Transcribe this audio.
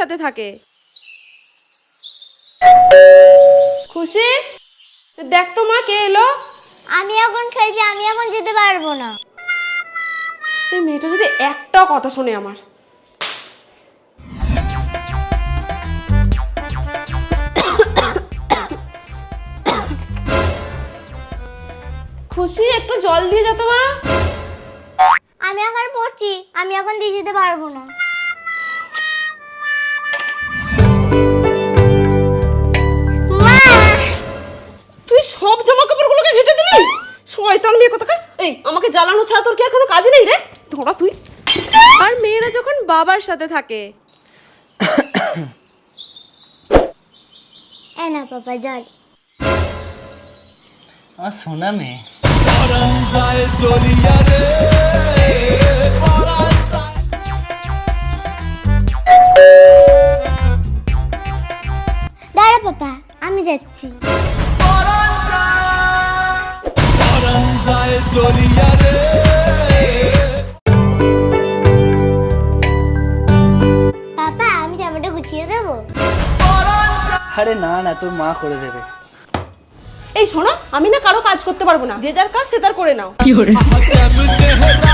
সাথে থাকে। খুশি? দেখ তো মা কে এলো? আমি এখন খেলছি আমি এখন যেতে পারব না। এই মেয়েটা যদি একটাও কথা শোনে আমার। খুশি একটু জল দিয়ে যা তো মা। আমি এখন পড়ছি আমি এখন দিয়ে যেতে পারব না। সব জামা কাপড়গুলোকে ঘেটে দিলি? শয়তান মেয়ে কোথাকার? এই আমাকে জ্বালানো ছাড়া তোর কি আর কোনো কাজ নেই রে? ধরা তুই। আর মেয়েরা যখন বাবার সাথে থাকে। এ না পাপা জল। আমার সোনা মেয়ে। দাঁড়া পাপা আমি যাচ্ছি। পাপা আমি জামাটা গুছিয়ে দেবো? আরে না না তোর মা করে দেবে। এই শোনো আমি না কারও কাজ করতে পারব না। যে যার কাজ সে তার করে নাও। কি রাখি